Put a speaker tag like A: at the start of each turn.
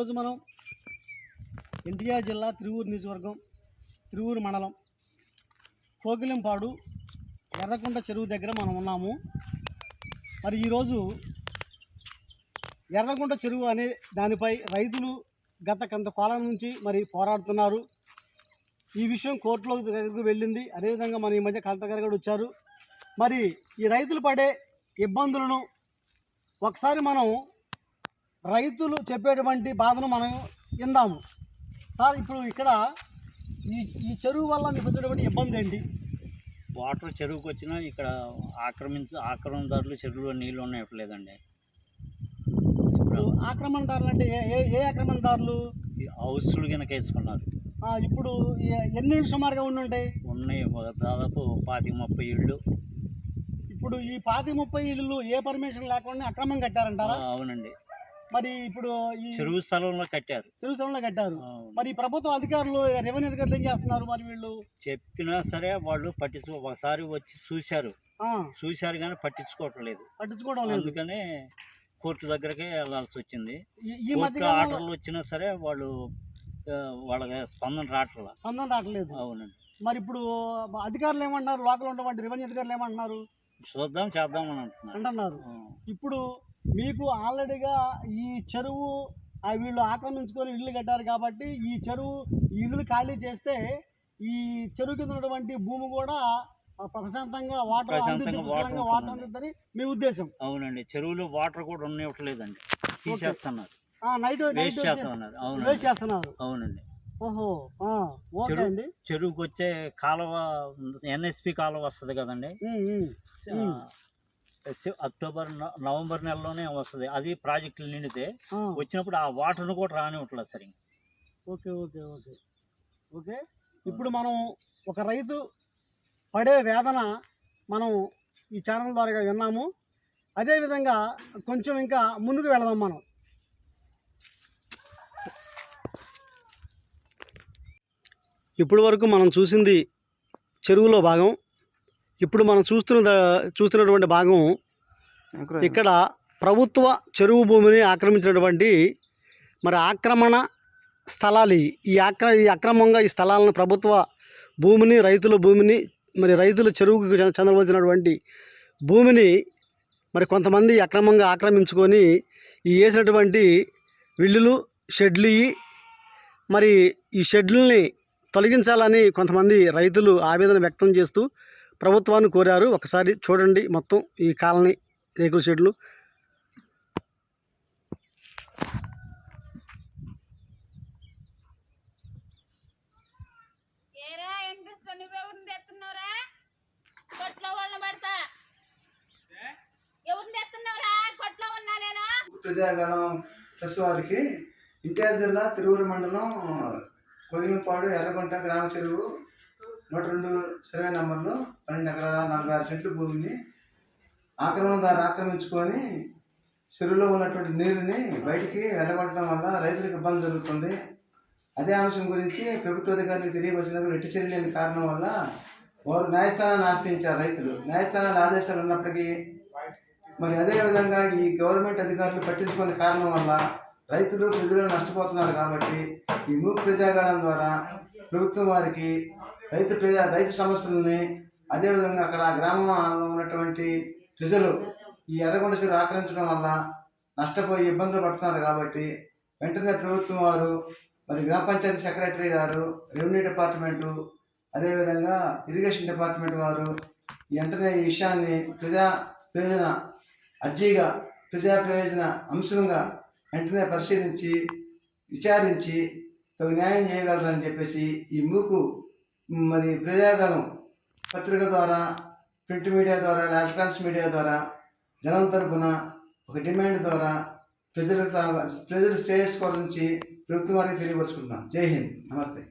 A: ఈరోజు మనం ఎన్టీఆర్ జిల్లా తిరువూరు నియోజకవర్గం తిరువూరు మండలం కోకిలింపాడు ఎర్రకుంట చెరువు దగ్గర మనం ఉన్నాము. మరి ఈరోజు ఎర్రకుంట చెరువు అనే దానిపై రైతులు గత కొంత కాలం నుంచి మరి పోరాడుతున్నారు. ఈ విషయం కోర్టులో దగ్గరకు వెళ్ళింది. అదేవిధంగా మన ఈ మధ్య కలెక్టర్ గారు కూడా వచ్చారు. మరి ఈ రైతులు పడే ఇబ్బందులను ఒకసారి మనం రైతులు చెప్పేటువంటి బాధను మనం విందాము. సార్ ఇప్పుడు ఇక్కడ ఈ ఈ చెరువు వల్ల మీకు వచ్చేటువంటి ఇబ్బంది ఏంటి?
B: వాటర్ చెరువుకి వచ్చినా ఇక్కడ ఆక్రమించ ఆక్రమణదారులు చెరువులో నీళ్ళు ఉండట్లేదండి.
A: ఇప్పుడు ఆక్రమణదారులు అంటే ఏ ఏ ఆక్రమణదారులు?
B: హౌస్లు కనుక వేసుకున్నారు.
A: ఇప్పుడు ఎన్ని ఇళ్ళు సుమారుగా ఉండి ఉంటాయి?
B: ఉన్నాయి దాదాపు పాతిక ముప్పై ఇళ్ళు
A: ఇప్పుడు ఈ పాతి ముప్పై ఇళ్ళు ఏ పర్మిషన్ లేకుండా అక్రమం కట్టారంటారా?
B: అవునండి.
A: మరి ఇప్పుడు ఈ
B: చెరువు స్థలంలో కట్టారు.
A: చెరువు స్థలంలో కట్టారు. మరి ప్రభుత్వ అధికారులు రెవెన్యూ అధికారులు ఏం చేస్తున్నారు మరి వీళ్ళు?
B: చెప్పినా సరే వాళ్ళు పట్టించు ఒకసారి వచ్చి చూశారు. చూశారు కానీ పట్టించుకోవట్లేదు
A: పట్టించుకోవడం లేదు.
B: అందుకనే కోర్టు దగ్గరకే వెళ్ళాల్సి వచ్చింది.
A: ఈ- మధ్య
B: ఆర్డర్లు వచ్చినా సరే వాళ్ళు వాళ్ళకి స్పందన రావట్లా.
A: స్పందన రావట్లేదు.
B: అవునండి.
A: మరి ఇప్పుడు అధికారులు ఏమంటున్నారు? లోకల్ ఉన్నటువంటి రెవెన్యూ అధికారులు ఏమంటున్నారు?
B: చూద్దాం చేద్దామని అంటున్నారు.
A: అంటున్నారు.
B: ఆ.
A: ఇప్పుడు మీకు ఆల్రెడీగా ఈ చెరువు ఆ వీళ్ళు ఆక్రమించుకొని ఇల్లు కట్టారు కాబట్టి ఈ చెరువు ఇల్లు ఖాళీ చేస్తే ఈ చెరువు కింద ఉన్నటువంటి భూమి కూడా ప్రశాంతంగా వాటర్
B: ప్రశాంతంగా వాటర్.
A: అందిద్దని మీ ఉద్దేశం.
B: అవునండి. చెరువులో వాటర్ కూడా ఉండట్లేదండి తీసేస్తున్నారు.
A: నైట్
B: వేస్ట్ చేస్తున్నారు.
A: వేస్ట్
B: అవునండి
A: చేస్తున్నారు.
B: అవునండి.
A: ఓహో. ఓకే అండి.
B: చెరువుకి వచ్చే కాలువ ఎన్ఎస్పి కాలువ వస్తుంది కదండి. అక్టోబర్ నవంబర్ నెలలోనే వస్తుంది. అది ప్రాజెక్టులు నిండితే వచ్చినప్పుడు ఆ వాటర్ను కూడా రానివ్వట్లేదు సరిగ్గా.
A: Okay okay okay. ఓకే? ఇప్పుడు మనం ఒక రైతు పడే వేదన మనం ఈ ఛానల్ ద్వారా విన్నాము. అదేవిధంగా కొంచెం ఇంకా ముందుకు వెళదాం మనం. ఇప్పటి వరకు మనం చూసింది చెరువులో భాగం. ఇప్పుడు మనం చూస్తున్న చూస్తున్నటువంటి భాగం ఇక్కడ ప్రభుత్వ చెరువు భూమిని ఆక్రమించినటువంటి మరి ఆక్రమణ స్థలాలు. ఈ ఆక్ర ఈ అక్రమంగా ఈ స్థలాలను ప్రభుత్వ భూమిని రైతుల భూమిని మరి రైతుల చెరువుకు చెంద- చెందవలసినటువంటి భూమిని మరి కొంతమంది అక్రమంగా ఆక్రమించుకొని ఈ వేసినటువంటి విల్లులు షెడ్లు. మరి ఈ షెడ్లని తొలగించాలని కొంతమంది రైతులు ఆవేదన వ్యక్తం చేస్తూ ప్రభుత్వాన్ని కోరారు. ఒకసారి చూడండి మొత్తం ఈ కాలనీ రేకుల షెడ్లు.
C: ప్రజాగణం ప్రెస్ వారికి ఎన్టీఆర్ జిల్లా తిరువురు మండలం కొగిలిపాడు ఎర్రగుంట గ్రామ చెరువు నూట రెండు సర్వే నెంబర్లో పన్నెండు ఎకరాల నలభై ఆరు చెట్లు భూమిని ఆక్రమణదారు ఆక్రమించుకొని చెరువులో ఉన్నటువంటి నీరుని బయటికి వెళ్ళగొట్టడం వల్ల రైతులకు ఇబ్బంది జరుగుతుంది. అదే అంశం గురించి ప్రభుత్వ అధికారులకు తెలియవచ్చినప్పుడు ఎట్టి చర్యలు లేని కారణం వల్ల వారు న్యాయస్థానాన్ని ఆశ్రయించారు రైతులు. న్యాయస్థానాల ఆదేశాలు ఉన్నప్పటికీ మరి అదేవిధంగా ఈ గవర్నమెంట్ అధికారులు పట్టించుకునే కారణం వల్ల రైతులు ప్రజలు నష్టపోతున్నారు కాబట్టి ఈ మూక్ ప్రజాగణం ద్వారా ప్రభుత్వం వారికి రైతు ప్రజా రైతు సమస్యలని అదేవిధంగా అక్కడ గ్రామంలో ఉన్నటువంటి ప్రజలు ఈ ఎర్రగొండ చెరువు ఆక్రమించడం వల్ల నష్టపోయి ఇబ్బందులు పడుతున్నారు కాబట్టి వెంటనే ప్రభుత్వం వారు మరి గ్రామ పంచాయతీ సెక్రటరీ గారు రెవెన్యూ డిపార్ట్మెంటు అదేవిధంగా ఇరిగేషన్ డిపార్ట్మెంట్ వారు వెంటనే ఈ విషయాన్ని ప్రజా ప్రయోజన అర్జీగా ప్రజా ప్రయోజన అంశంగా వెంటనే పరిశీలించి విచారించి తగు న్యాయం చేయగలరని చెప్పేసి ఈ మూకు మరి ప్రజాగణం పత్రిక ద్వారా ప్రింట్ మీడియా ద్వారా ఎలక్ట్రానిక్స్ మీడియా ద్వారా జనం తరపున ఒక డిమాండ్ ద్వారా ప్రజల ప్రజల శ్రేయస్సు గురించి ప్రభుత్వం వారికి తెలియపరుచుకుంటున్నాం. జై హింద్. నమస్తే.